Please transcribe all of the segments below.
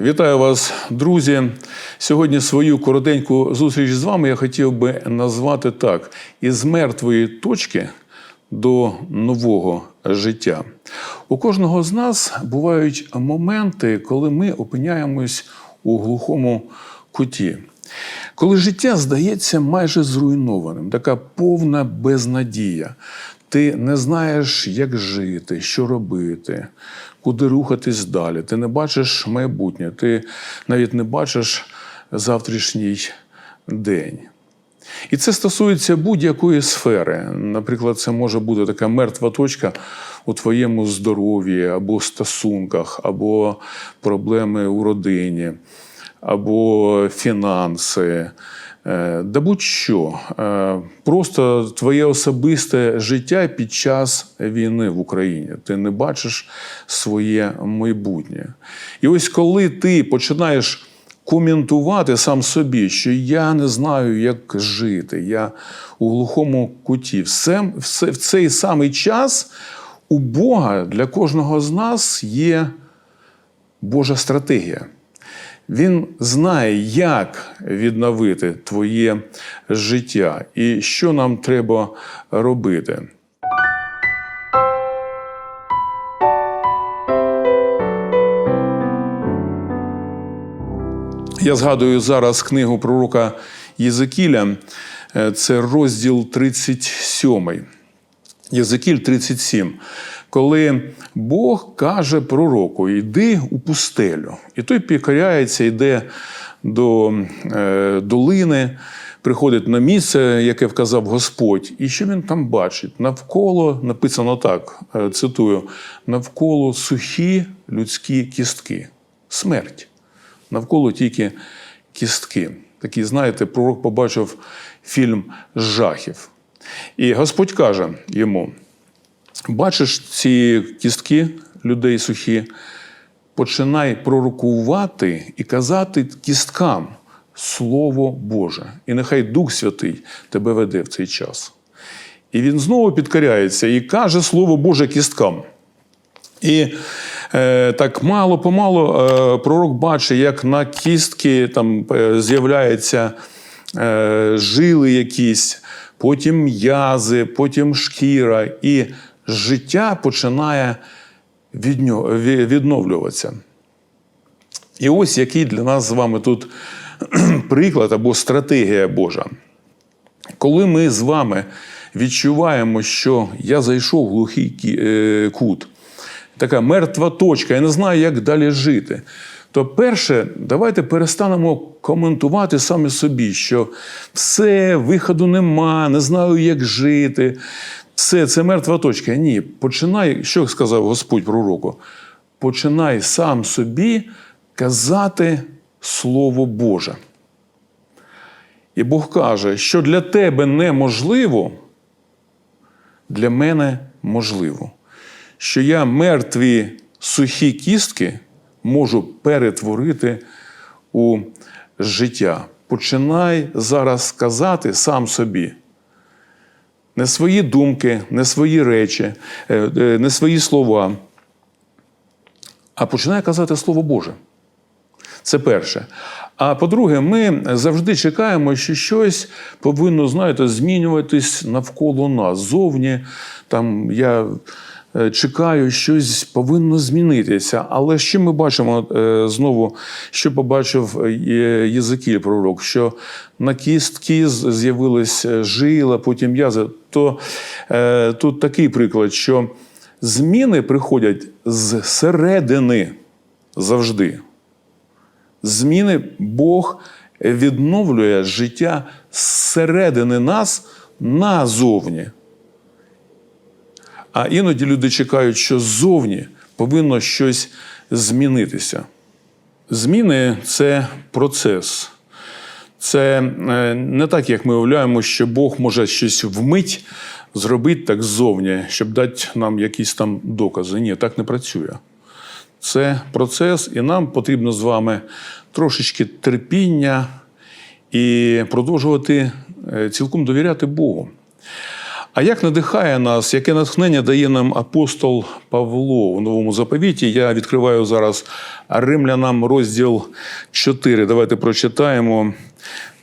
Вітаю вас, друзі. Сьогодні свою коротеньку зустріч з вами я хотів би назвати так: із мертвої точки до нового життя. У кожного з нас бувають моменти, коли ми опиняємось у глухому куті. Коли життя здається майже зруйнованим, така повна безнадія. Ти не знаєш, як жити, що робити, куди рухатись далі. Ти не бачиш майбутнє, ти навіть не бачиш завтрашній день. І це стосується будь-якої сфери. Наприклад, це може бути така мертва точка у твоєму здоров'ї, або стосунках, або проблеми у родині, або фінанси. Е, Да будь-що. Е, Просто твоє особисте життя під час війни в Україні. Ти не бачиш своє майбутнє. І ось коли ти починаєш коментувати сам собі, що я не знаю, як жити, я у глухому куті. Все, все, в цей самий час у Бога для кожного з нас є Божа стратегія. Він знає, як відновити твоє життя і що нам треба робити. Я згадую зараз книгу пророка Єзекіля, Е, це розділ 37. Єзекіль 37. Коли Бог каже пророку: йди у пустелю. І той підкоряється, йде до е, долини, приходить на місце, яке вказав Господь. І що він там бачить? Навколо написано так: е, цитую: навколо сухі людські кістки. Смерть. Навколо тільки кістки. Такий, знаєте, пророк побачив фільм жахів. І Господь каже йому: бачиш ці кістки людей сухі, починай пророкувати і казати кісткам Слово Боже. І нехай Дух Святий тебе веде в цей час. І він знову підкоряється і каже Слово Боже кісткам. І е, так мало помалу е, пророк бачить, як на кістки там е, з'являються е, жили якісь, потім м'язи, потім шкіра, і життя починає відновлюватися. І ось який для нас з вами тут приклад або стратегія Божа. Коли ми з вами відчуваємо, що я зайшов в глухий е, кут, така мертва точка, я не знаю, як далі жити. То перше, давайте перестанемо коментувати самі собі, що все, виходу нема, не знаю, як жити. Все, це мертва точка. Ні, починай, що сказав Господь пророку? Починай сам собі казати Слово Боже. І Бог каже, що для тебе неможливо, для мене можливо. Що я мертві сухі кістки можу перетворити у життя. Починай зараз сказати сам собі. Не свої думки, не свої речі, е, е, не свої слова, а починає казати Слово Боже. Це перше. А по-друге, ми завжди чекаємо, що щось повинно, знаєте, змінюватись навколо нас. Зовні там я чекаю, щось повинно змінитися. Але що ми бачимо е, знову, що побачив е, Єзекіль пророк, що на кістки з- з'явились жила, потім м'язи. То е, тут такий приклад, що зміни приходять зсередини завжди зміни Бог відновлює життя зсередини нас назовні. А іноді люди чекають, що ззовні повинно щось змінитися. Зміни це процес. Це е, не так, як ми уявляємо, що Бог може щось вмить зробити так ззовні, щоб дати нам якісь там докази. Ні, так не працює. Це процес, і нам потрібно з вами трошечки терпіння і продовжувати е, цілком довіряти Богу. А як надихає нас, яке натхнення дає нам апостол Павло у новому заповіті? Я відкриваю зараз римлянам розділ 4. Давайте прочитаємо.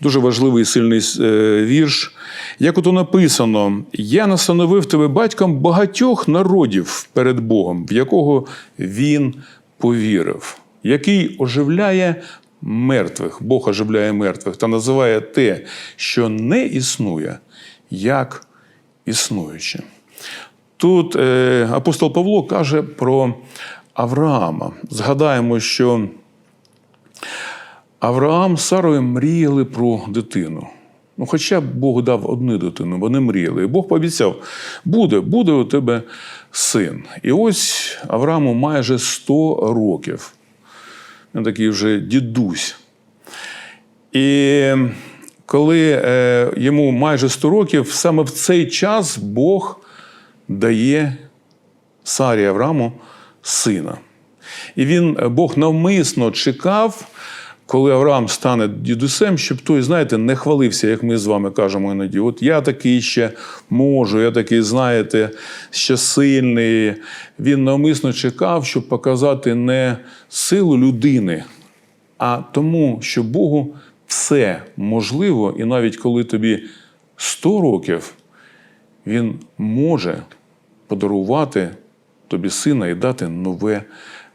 Дуже важливий і сильний е, вірш. Як ото написано: Я настановив тебе батьком багатьох народів перед Богом, в якого він повірив, який оживляє мертвих, Бог оживляє мертвих та називає те, що не існує, як існуюче. Тут е, апостол Павло каже про Авраама. Згадаємо, що Авраам з Сарою мріяли про дитину. Ну, хоча Бог дав одну дитину, вони мріяли. І Бог пообіцяв, буде, буде у тебе син. І ось Аврааму майже 100 років. Він такий вже дідусь. І коли е, йому майже 100 років, саме в цей час Бог дає Сарі Аврааму сина. І він, Бог навмисно чекав, коли Авраам стане дідусем, щоб той, знаєте, не хвалився, як ми з вами кажемо іноді. От я такий ще можу, я такий, знаєте, ще сильний. Він навмисно чекав, щоб показати не силу людини, а тому, що Богу все можливо, і навіть коли тобі 100 років, Він може подарувати тобі сина і дати нове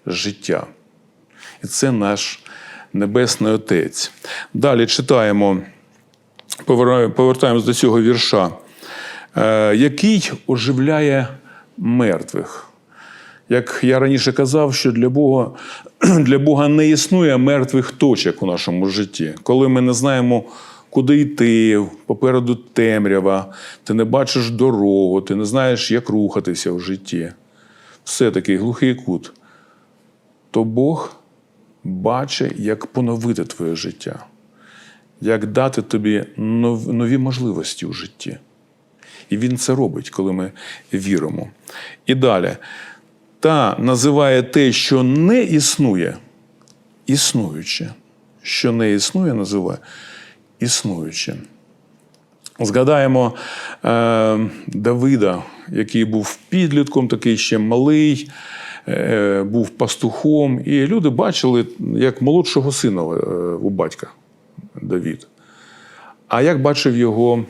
життя. І це наш Небесний Отець. Далі читаємо, повертаємось до цього вірша, е, який оживляє мертвих. Як я раніше казав, що для Бога, для Бога не існує мертвих точок у нашому житті. Коли ми не знаємо, куди йти, попереду темрява, ти не бачиш дорогу, ти не знаєш, як рухатися в житті. Все такий глухий кут. То Бог бачить, як поновити твоє життя, як дати тобі нові можливості у житті. І він це робить, коли ми віримо. І далі. Та називає те, що не існує, існуюче. Що не існує, називає існуюче. Згадаємо е, Давида, який був підлітком, такий ще малий, е, був пастухом. І люди бачили як молодшого сина е, у батька Давід. А як бачив його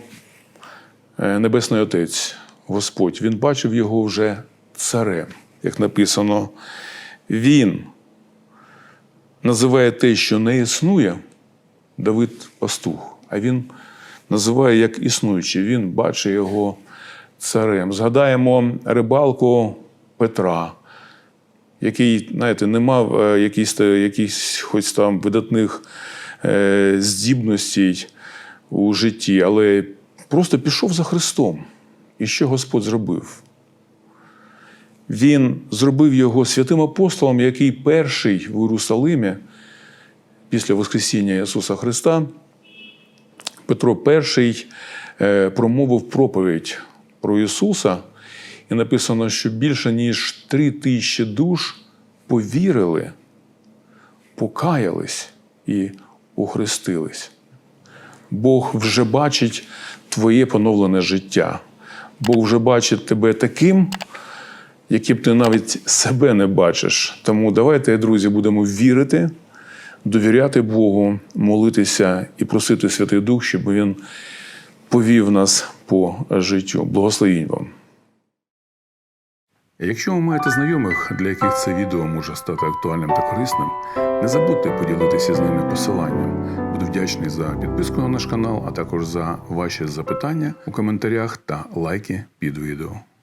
е, Небесний Отець, Господь, він бачив його вже царем, як написано, він називає те, що не існує, Давид пастух, а він називає як існуючий, він бачить його царем. Згадаємо рибалку Петра, який, знаєте, не мав е, якісь, хоч там видатних е, здібностей у житті, але просто пішов за Христом. І що Господь зробив? Він зробив його святим апостолом, який перший в Єрусалимі після Воскресіння Ісуса Христа. Петро І е, промовив проповідь про Ісуса, і написано, що більше ніж три тисячі душ повірили, покаялись і охрестились. Бог вже бачить твоє поновлене життя. Бог вже бачить тебе таким, яким ти навіть себе не бачиш. Тому давайте, друзі, будемо вірити, довіряти Богу, молитися і просити Святий Дух, щоб Він повів нас по життю. Благословінь вам. Якщо ви маєте знайомих, для яких це відео може стати актуальним та корисним, не забудьте поділитися з ними посиланням. Буду вдячний за підписку на наш канал, а також за ваші запитання у коментарях та лайки під відео.